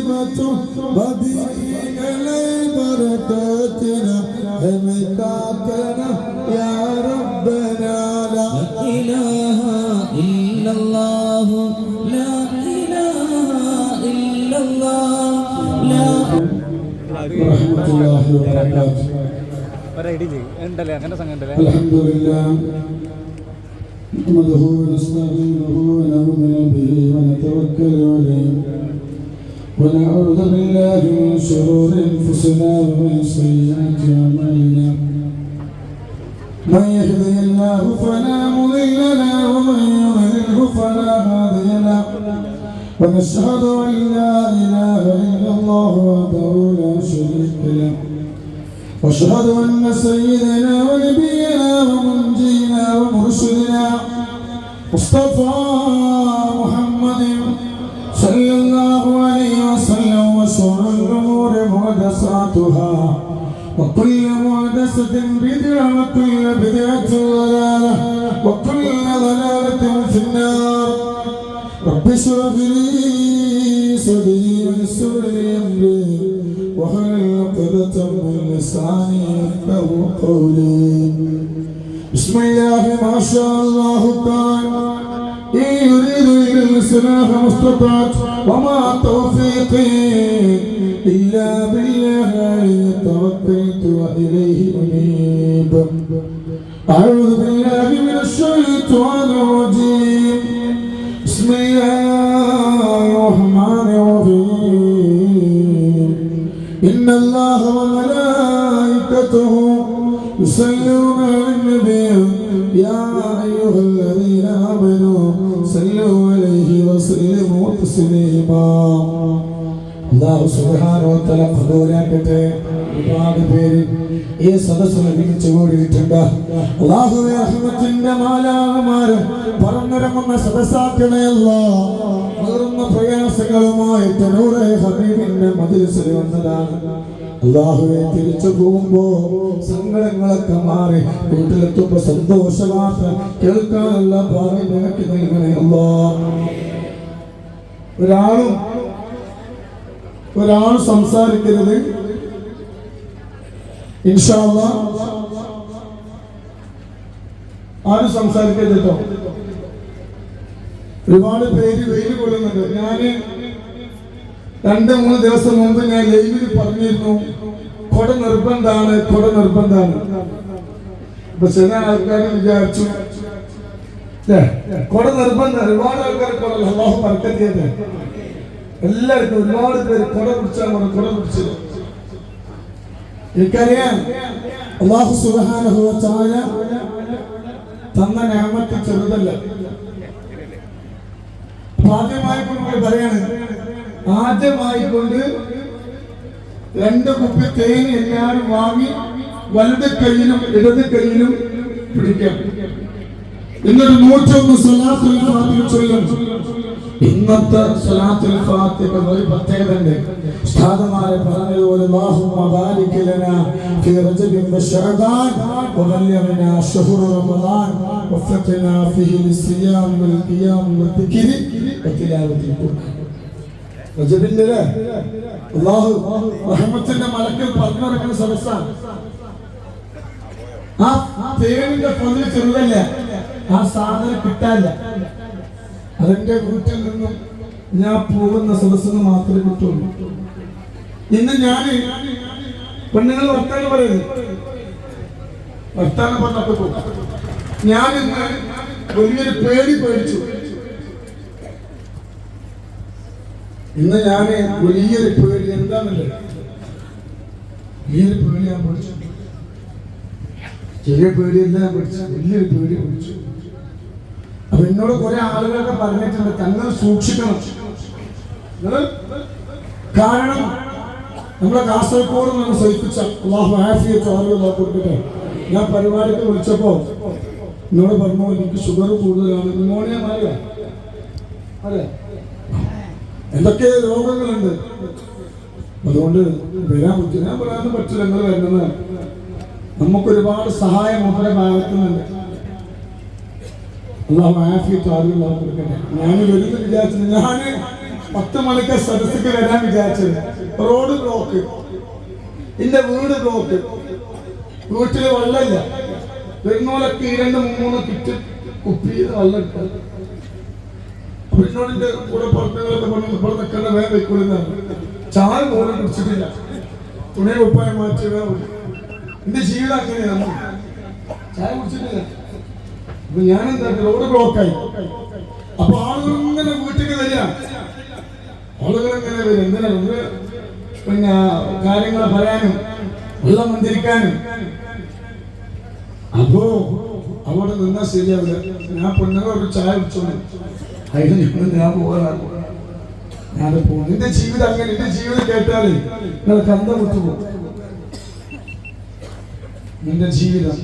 طيبة مدينة بركاتنا حمكاتنا يا ربنا لا إله إلا الله لا إله إلا الله لا ورحمة الله وبركاته ഒരൈഡി ചെയ്യും ഉണ്ടല്ലേ അങ്ങനെ സംഘം ഉണ്ടല്ലേ الحمد لله نحمده ونستعينه ونؤمن به ونتوكل عليه ونعوذ بالله من شرور أنفسنا ومن سيئات أعمالنا. من يهده الله فلا مضل له ومن يضلله فلا هادي له. ونشهد أن لا إله إلا الله وحده لا شريك له. وأشهد أن سيدنا ونبينا ومنجينا ومرشدنا مصطفى الأمور محدثاتها وكل محدثة بدعة وكل بدعة ضلالة وكل ضلالة في النار. رب اشرح لي صدري ويسر لي أمري واحلل عقدة من لساني يفقهوا قولي. بسم الله ما شاء الله كان إن يريد إلا الإصلاح ما استطعت وما توفيقي إلا بالله عليه توكلت وإليه أنيب أعوذ بالله من الشيطان الرجيم بسم الله الرحمن الرحيم إن الله وملائكته يصلون على النبي يا أيها الذين آمنوا صلوا عليه وسلموا تسليما അള്ളാഹു സുബ്ഹാനഹുവതആല കബൂലാക്കട്ടെ ഒരുപാട് പേര് ഈ സദസ്സിൽ ഒരുമിച്ച് കൂടിയിട്ടുണ്ട്. അള്ളാഹുവേ റഹ്മത്തിന്റെ മാലാകമാര് പറഞ്ഞിറങ്ങുന്ന സദസ്സാക്കണേ അല്ലാ മുതിർന്ന പ്രയാസങ്ങളുമായിട്ട് നൂറെ ഹബീബിന്റെ മതിൽസിൽ വന്നതാണ്. അള്ളാഹുവെ തിരിച്ചു പോകുമ്പോ സങ്കടങ്ങളൊക്കെ മാറി വീട്ടിലെത്തുമ്പോ സന്തോഷവാർത്ത കേൾക്കാനുള്ള ഭാവി നിനക്ക് നൽകണേ അല്ലാ ഒരാളും ഒരാൾ സംസാരിക്കരുത്. ഇൻഷാല്ല ആരും സംസാരിക്കരുത് കേട്ടോ. ഒരുപാട് പേര് വെയിൽ കൊള്ളുന്നുണ്ട്. ഞാൻ രണ്ട് മൂന്ന് ദിവസം മുമ്പ് ഞാൻ ലൈവിൽ പറഞ്ഞിരുന്നു. കൊട നിർബന്ധാണ് കൊട നിർബന്ധാണ് അപ്പൊ ചില ആൾക്കാർ വിചാരിച്ചു? കൊട നിർബന്ധ. ഒരുപാട് ആൾക്കാർ കൊട അള്ളാഹു എല്ലാവർക്കും ഒരുപാട് പേര് കൊട പിടിച്ചാൽ മതി കൊട പിടിച്ചത്. എനിക്കറിയാം. അള്ളാഹു വ തന്ന ഞാമത്ത് ചെറുതല്ല. ആദ്യമായി കൊണ്ട് പറയാണ് ആദ്യമായി കൊണ്ട് രണ്ട് കുപ്പി തേൻ എല്ലാവരും വാങ്ങി വലത് കയ്യിലും ഇടത് കയ്യിലും പിടിക്കാം. എന്നിട്ട് നൂറ്റൊന്ന് സ്വലാത്തുൽ ഫാത്തിഹ ചൊല്ലും. ഇന്നത്തെ സ്വലാത്തുൽ ഫാത്തിഹ ഒരു പ്രത്യേകത ഉണ്ട് ഉസ്താദുമാരെ പറഞ്ഞതുപോലെ അല്ലാഹുമ്മ ബാരിക് ലനാ ഫീ റജബിൻ വശഅബാൻ വബല്ലിഗ്നാ ശഹ്റ റമളാൻ വഫഖനാ ഫീഹി ലിസ്സിയാം വൽഖിയാം വദ്ദിക്രി വതിലാവത്തിൽ ഖുർആൻ. റജബിന്റെ അല്ലേ? അല്ലാഹു റഹ്മത്തിന്റെ മലക്കിൽ പറഞ്ഞിറങ്ങുന്ന സദസ്സാണ് ആ തേനിന്റെ പൊന്നിൽ ചെറുതല്ല? ആ സാധനം കിട്ടാല്ല അതെന്റെ വീട്ടിൽ നിന്നും ഞാൻ പോകുന്ന സദസ്സിന് മാത്രമേ കിട്ടുള്ളൂ. ഇന്ന് ഞാൻ പെണ്ണുങ്ങൾ വർത്താനം പറയുന്നത് വർത്താനം പറഞ്ഞപ്പോ ഞാൻ ഇന്ന് വലിയൊരു പേടി പേടിച്ചു. ഇന്ന് ഞാൻ വലിയൊരു പേടി എന്താണല്ലേ വലിയൊരു പേടി ഞാൻ പഠിച്ചു. ചെറിയ പേടിയല്ല ഞാൻ പഠിച്ചു വലിയൊരു പേടി പഠിച്ചു. അപ്പൊ എന്നോട് കുറെ ആളുകളൊക്കെ പറഞ്ഞിട്ടുണ്ട്. തങ്ങൾ സൂക്ഷിക്കണം. കാരണം നമ്മളെ കാസർഗോഡ് നിന്ന് സഹിപ്പിച്ച അള്ളാഹു ആഫിയത്ത് കൊടുക്കട്ടെ. ഞാൻ പരിപാടിക്ക് വിളിച്ചപ്പോ എന്നോട് പറഞ്ഞു എനിക്ക് ഷുഗർ കൂടുതലാണ്. ന്യൂമോണിയ മാറിയ അല്ലേ എന്തൊക്കെ രോഗങ്ങളുണ്ട്? അതുകൊണ്ട് വരാൻ പറ്റില്ല ഞാൻ പറയാൻ പറ്റില്ല. നിങ്ങൾ വരുന്നത് നമുക്കൊരുപാട് സഹായം അവരുടെ ഭാഗത്തുനിന്നുണ്ട്. അള്ളാഹു ഞാൻ വരുന്ന വിചാരിച്ചത് ഞാൻ പത്ത് മണിക്ക് സദസ്സിക്ക് വരാൻ വിചാരിച്ചത് റോഡ് ബ്ലോക്ക്. എന്റെ വീട് ബ്ലോക്ക്. വീട്ടിൽ വെള്ളമില്ല. വരുന്നോലൊക്കെ രണ്ട് മൂന്ന് കിറ്റ് കുപ്പി വെള്ളം ഇട്ടു അപ്പൊ കൂടെ ചായ പോലും കുടിച്ചിട്ടില്ല. തുണി കുപ്പായം മാറ്റി വേഗം. എന്റെ ജീവിതം അങ്ങനെയാണ് ചായ കുടിച്ചിട്ടില്ല. അപ്പൊ ഞാൻ എന്താ റോഡ് ബ്ലോക്കായി അപ്പൊ ആളുകൾ ഇങ്ങനെ വീട്ടിൽ വരിക. ആളുകൾ ഇങ്ങനെ വരും ഒന്ന് പിന്നെ കാര്യങ്ങൾ പറയാനും വെള്ളം മന്ത്രിക്കാനും. അപ്പോ അവിടെ നിന്നാ ശരിയാവില്ല ഞാൻ പെണ്ണുങ്ങളൊരു ചായ കുടിച്ചോണ്ട്. അതിന് ഞങ്ങൾ ഞാൻ പോകാനാകും ഞാൻ പോകും നിന്റെ ജീവിതം അങ്ങനെ നിന്റെ ജീവിതം കേട്ടാലേ നിങ്ങൾ കന്ത വിട്ടുപോകും. നിന്റെ ജീവിതം.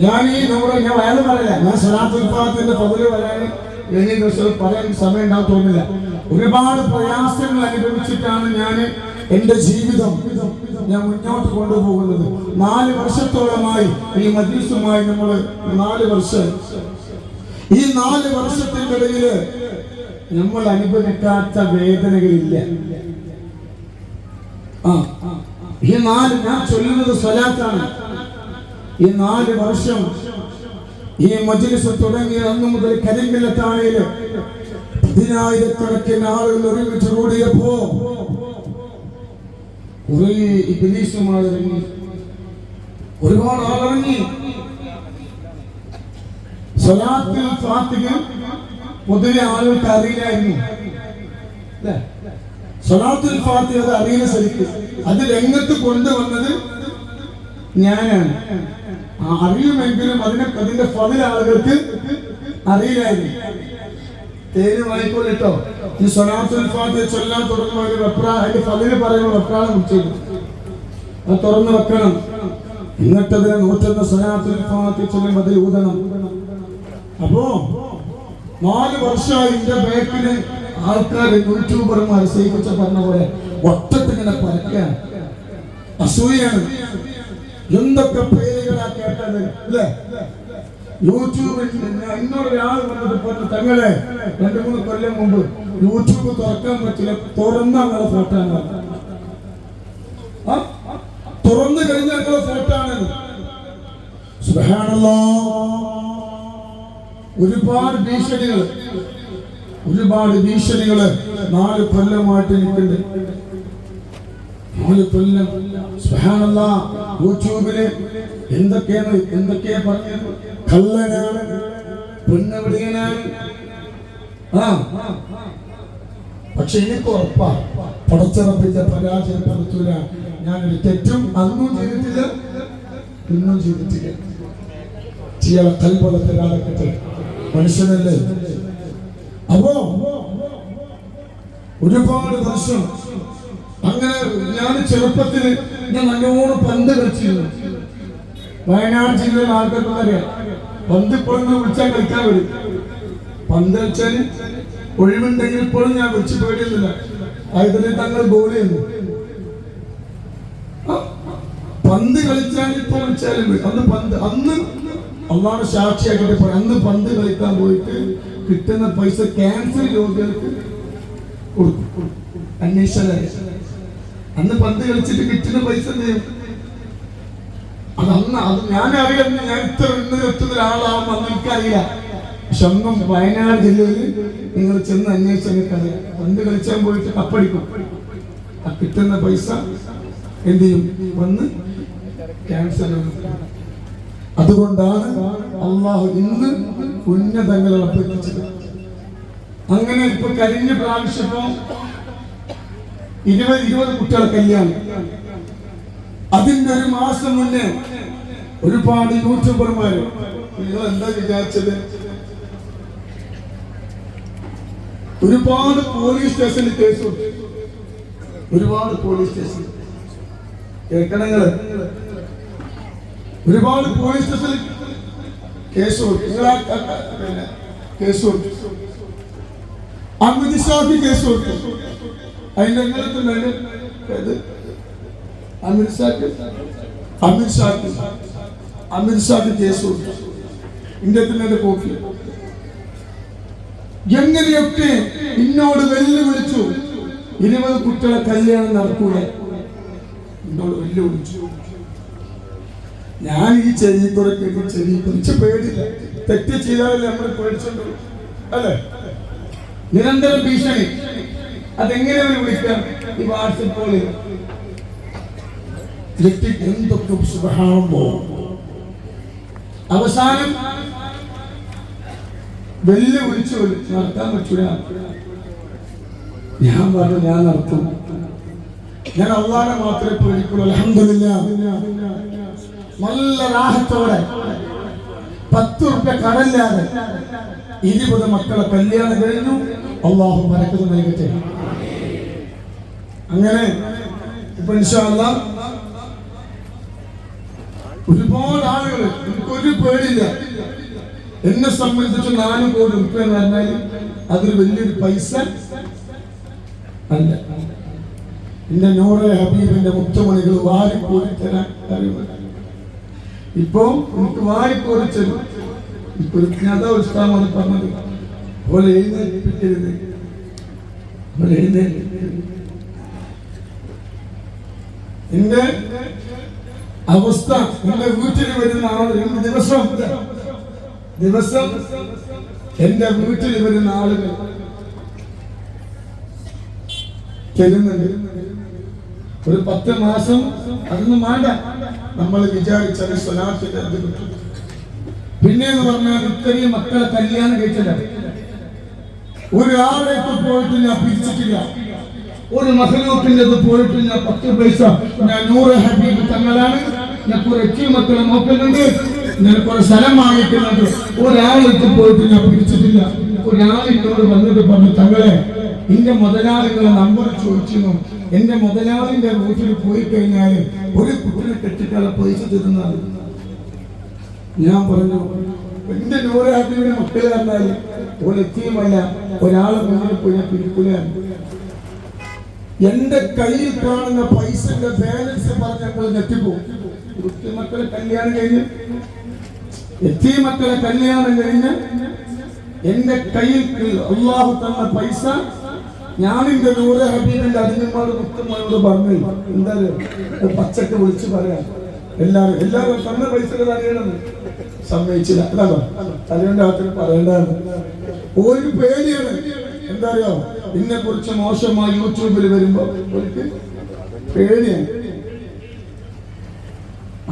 ഞാൻ ഈ നമ്മുടെ ഞാൻ വയലും പറയില്ല ഞാൻ സ്വലാത്തുൽപാദത്തിന്റെ പതിൽ വരാൻ എന്നീ ദിവസം പറയാൻ സമയം ഉണ്ടാവും ഒരുപാട് പ്രയാസങ്ങൾ അനുഭവിച്ചിട്ടാണ് ഞാൻ എന്റെ ജീവിതം ഞാൻ മുന്നോട്ട് കൊണ്ടുപോകുന്നത്. നാല് വർഷത്തോളമായി ഈ മജീസുമായി നമ്മൾ നാല് വർഷം ഈ നാല് വർഷത്തിനിടയിൽ നമ്മൾ അനുഭവിക്കാത്ത വേദനകളില്ല. ആ ഈ നാല് ഞാൻ ചൊല്ലുന്നത് സ്വലാത്താണ് ഈ നാല് വർഷം ഈ മജിലിസ് തുടങ്ങിയ അന്നു മുതൽ കരിങ്കലത്താണേൽ പതിനായിരക്കണക്കിന് ആളുകൾ ഒരുമിച്ച് കൂടിയപ്പോ ഇറങ്ങി. ഒരുപാട് ആളിറങ്ങി. സ്വലാത്തിൽ ഫാത്തിഹ പൊതുവെ ആളുകൾക്ക് അറിയില്ലായിരുന്നു? സ്വലാത്തുൽ ഫാത്തിഹ അത് അറിയുന്ന ശരിക്കും അത് രംഗത്ത് കൊണ്ടുവന്നത് ഞാനാണ് അറിയുമെങ്കിലും അതിനെ അതിന്റെ ഫതിൽ ആളുകൾക്ക് അറിയില്ലായിരുന്നു. തേര് വായിക്കോളിട്ടോ ഈ സ്വലാത്തുൽ ഫാത്തിഹ ചൊല്ലാൻ തുടങ്ങുമ്പോൾ ഒരു വെപ്രാ അതിന്റെ ഫതിൽ പറയുമ്പോൾ വെപ്രാളം വിളിച്ചു അത് തുറന്നു വെക്കണം. എന്നിട്ടതിനെ നൂറ്റൊന്ന് സ്വലാത്തുൽ ഫാത്തിഹ ചൊല്ലുമ്പോൾ അതിൽ ഊതണം അപ്പോ നാല് വർഷമായി എന്റെ ബാക്കിന് ആൾക്കാർ യൂട്യൂബർമാർ സേവിച്ച പറഞ്ഞ പോലെ ഒറ്റത്തിങ്ങനെ പരക്കാൻ അസൂയാണ് എന്തൊക്കെ പേരുകളാ കേട്ടത്? അല്ലേ? യൂട്യൂബിൽ ഇന്നൊരാൾ വന്നത് പറഞ്ഞു തങ്ങളെ രണ്ടു മൂന്ന് കൊല്ലം മുമ്പ് യൂട്യൂബ് തുറക്കാൻ പറ്റില്ല തുറന്ന ഫോട്ടോ? തുറന്നു കഴിഞ്ഞ ഫോട്ടാണ് ഫോട്ടോ ഒരുപാട് ഭീഷണികൾ. ഒരുപാട് ഭീഷണികൾ നാല് കൊല്ലമായിട്ട് എനിക്കുണ്ട് നാല് കൊല്ലം സുബ്ഹാനല്ലാ യൂട്യൂബിൽ എന്തൊക്കെയാണ് എന്തൊക്കെയാ പറഞ്ഞത്? കള്ളനാണ് പെണ്ണവിടുകനാണ് ആ പക്ഷെ എനിക്ക് ഉറപ്പാ പടച്ചിറപ്പിന്റെ പരാജയപ്പെടുത്തൂല. ഞാനൊരു തെറ്റും അന്നും ചെയ്തിട്ടില്ല ഇന്നും ചെയ്തിട്ടില്ല. ചെയ്യാൻ കാലഘട്ടത്തിൽ മനുഷ്യനല്ലേ? അപ്പോ ഒരുപാട് വർഷം അങ്ങനെ ഞാൻ ചെറുപ്പത്തിൽ ഞാൻ നല്ലോണം പന്ത് കളിച്ചിരുന്നു. വയനാട് ജില്ലയിൽ ആൾക്കാർക്ക് അറിയാം പന്ത് ഇപ്പോഴും വിളിച്ചാൽ കളിക്കാൻ വരും. പന്ത് കളിച്ചാൽ ഒഴിവുണ്ടെങ്കിൽ ഇപ്പോഴും ഞാൻ വിളിച്ച് പേടിയൊന്നുമില്ല. അതിൽ തങ്ങൾ ചെയ്യുന്നു. ആ, പന്ത് കളിച്ചാൽ ഇപ്പൊ വിളിച്ചാലും അന്ന് പന്ത് അന്ന് അള്ളാണ് സാക്ഷിയാക്കിട്ട് പറയും അന്ന് പന്ത് കളിക്കാൻ പോയിട്ട് കിട്ടുന്ന പൈസ ക്യാൻസർ രോഗികൾക്ക് കൊടുക്കും. അന്വേഷണ അന്ന് പന്ത് കളിച്ചിട്ട് കിട്ടുന്ന പൈസ അത് അന്ന് അത് ഞാൻ അറിയാം ഞാൻ ഇത്ര എത്തുന്ന ഒരാളാവും അന്ന് എനിക്കറിയില്ല. അന്നും വയനാട് ജില്ലയിൽ നിങ്ങൾ ചെന്ന് അന്വേഷിച്ച എനിക്കറിയാം. പന്ത് കളിച്ചാൻ പോയിട്ട് കപ്പടിക്കും. ആ കിട്ടുന്ന പൈസ എന്ത് ചെയ്യും? വന്ന് ക്യാൻസർ അതുകൊണ്ടാണ് അള്ളാഹു ഇന്ന് ഉന്നതങ്ങളെ അഭ്യർത്ഥിച്ചത് അങ്ങനെ ഇപ്പൊ കഴിഞ്ഞ പ്രാവശ്യപ്പോ ഇരുപത് ഇരുപത് കുട്ടികൾ കല്യാണം. അതിന്റെ ഒരു മാസം മുന്നേ ഒരുപാട് യൂട്യൂബർമാര് നിങ്ങൾ എന്താ വിചാരിച്ചത്? ഒരുപാട് പോലീസ് സ്റ്റേഷനിൽ കേസ് ഒരുപാട് പോലീസ് സ്റ്റേഷൻ കേൾക്കണങ്ങൾ ഒരുപാട് പോലീസ് സ്റ്റേഷനിൽ കേസ് കേസ് കൊടുത്തു അമിത് കേസ് കൊടുത്തു അതിന്റെ എങ്ങനെ ഇത് അമിത്ഷാക്ക് അമിത്ഷാക്ക് അമിത് ഷാക്ക്. കേസ് കൊടുത്തു. ഇന്ത്യത്തിന്റെ കോപ്പി. എങ്ങനെയൊക്കെ എന്നോട് വെല്ലുവിളിച്ചു? ഇരുപത് കുട്ടികളെ കല്യാണം നടക്കൂല? എന്നോട് വെല്ലുവിളിച്ചു. ഞാൻ ഈ ചെവി കുറയ്ക്കുന്ന ചെവി കുറച്ച് പേടില്ല. തെറ്റ് ചെയ്താലല്ലേ നമ്മൾ പേടിച്ചുണ്ടോ അല്ലേ? നിരന്തരം ഭീഷണി. അതെങ്ങനെ അവർ വിളിക്കാം? ഈ വാട്സപ്പ് കോളിൽ ഇലക്ട്രിക് എന്തൊക്കെ സുഖാണോ അവസാനം വെല്ലു വിളിച്ചു നടത്താൻ പറ്റൂല. ഞാൻ പറഞ്ഞു ഞാൻ നടത്തും. ഞാൻ അള്ളാനെ മാത്രമേ പേടിക്കുള്ളൂ. നല്ല രാഹത്തോടെ പത്ത് റുപ്യ കടല്ലാതെ. ഇരുപത് മക്കളെ കല്യാണം കഴിഞ്ഞു. അള്ളാഹു പരക്കത് നൽകട്ടെ. അങ്ങനെ ഇപ്പൊ ഇൻഷാ അല്ലാ ഒരുപാട് ആളുകൾ എനിക്കൊരു പേടില്ല എന്നെ സംബന്ധിച്ച് നാല് കോടി റുപ്യ എന്ന് പറഞ്ഞാൽ അതൊരു വലിയൊരു പൈസ അല്ല. എന്റെ നൂറെ ഹബീബിന്റെ മുത്തുമണികൾ വാരിക്കോരി തരാൻ. ഇപ്പൊ എനിക്ക് വാരിക്കോരി തരും. ഒരു പറഞ്ഞത്. പോലെ എഴുന്നേൽപ്പിക്കരുത്. പോലെ എഴുന്നേൽപ്പിക്കരുത്. അവസ്ഥ എന്റെ വീട്ടിൽ വരുന്ന ആൾ രണ്ട് ദിവസം ദിവസം എന്റെ വീട്ടിൽ വരുന്ന ആളുകൾ ഒരു പത്ത് മാസം അതൊന്നും വേണ്ട. നമ്മൾ വിചാരിച്ചാൽ സ്വലാത്തിന്റെ അത് പിന്നെ എന്ന് പറഞ്ഞാൽ ഇത്രയും മക്കളെ കല്യാണം കഴിച്ചില്ല? ഒരാളെ പോയിട്ട് ഞാൻ പിരിച്ചിട്ടില്ല. ഒരു മഹലൂക്കിന്റെ പോയിട്ട് ഞാൻ പത്ത് പൈസ. ഞാൻ നൂറ് ഹബീബ് തങ്ങളാണ്. ഞാൻ കുറെ മക്കളെ നോക്കുന്നുണ്ട്. ഞാൻ കുറെ സ്ഥലം വാങ്ങിക്കുന്നുണ്ട്. ഒരാളേക്ക് പോയിട്ട് ഞാൻ പിരിച്ചിട്ടില്ല. ഒരാളിനോട് വന്നിട്ട് പറഞ്ഞു തങ്ങളെ എന്റെ മുതലാളികളെ നമ്പർ ചോദിച്ചിരുന്നു. എന്റെ മുതലാളിന്റെ വീട്ടിൽ പോയി കഴിഞ്ഞാൽ ഒരു കുട്ടിനെ കെട്ടിക്കാളെ പൈസ തരുന്നത്. ഞാൻ പറഞ്ഞു എന്റെ നൂറ് ഹബീബിന്റെ മക്കളെ പറഞ്ഞാൽ ഒരു എത്തിയുമല്ല ഒരാളെ മുന്നിൽ പോയി പിടിക്കുകയാണ് എന്റെ കയ്യിൽ കാണുന്ന പൈസന്റെ ബാലൻസ് പറഞ്ഞ് ഞങ്ങൾ മക്കളെ കല്യാണം കഴിഞ്ഞ് എത്തി മക്കളെ കല്യാണം കഴിഞ്ഞ് എന്റെ കയ്യിൽ അള്ളാഹു തന്ന പൈസ ഞാനിന്റെ നൂറ് ഹബീബിന്റെ അടിഞ്ഞന്മാട് മുത്തമ്മയോട് പറഞ്ഞു. എന്തായാലും പച്ചക്ക് വിളിച്ച് പറയാം. എല്ലാരും എല്ലാവരും തന്ന പൈസ അറിയണമെന്ന് സമ്മതിച്ചില്ല. അതാണോ തലയുടെ അകത്തിന് പറയേണ്ടതാണ്. ഒരു പേടിയാണ്. എന്താ അറിയോ കുറിച്ച് മോശമായി യൂട്യൂബിൽ വരുമ്പോ പേടിയാണ്.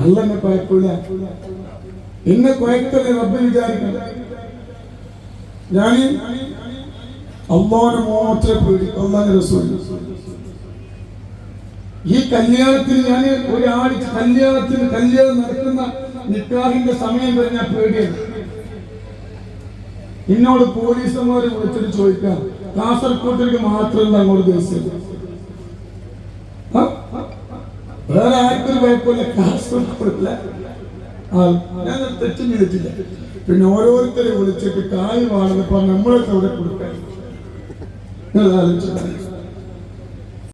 അല്ലെന്നെ കുഴപ്പമില്ല. എന്നെ കുഴക്കല്ലേ റബ്ബ് വിചാരിക്കണം. ഞാൻ അള്ളാനെ മാത്രമേ പേടി അള്ളാന്റെ റസൂൽ ഈ കല്യാണത്തിന് ഞാൻ ഒരാഴ്ച കല്യാണത്തിന് കല്യാണം നടക്കുന്ന നിക്കാഹിന്റെ സമയം വരെ ഞാൻ പേടിയാണ്. എന്നോട് പോലീസുമാര് വിളിച്ചിട്ട് ചോദിക്കാം കാസർകോട്ടിലേക്ക് മാത്രമല്ല അങ്ങോട്ട് ദിവസം വേറെ ആർക്കൊരു കുഴപ്പമില്ല കാസർകോട്ടില്ല ഞാൻ തെറ്റും ചെയ്തിട്ടില്ല. പിന്നെ ഓരോരുത്തരെ വിളിച്ചിട്ട് കായ് വാണെന്ന് പറഞ്ഞ് നമ്മളൊക്കെ അവിടെ കൊടുക്കാൻ. ആലോചിച്ചു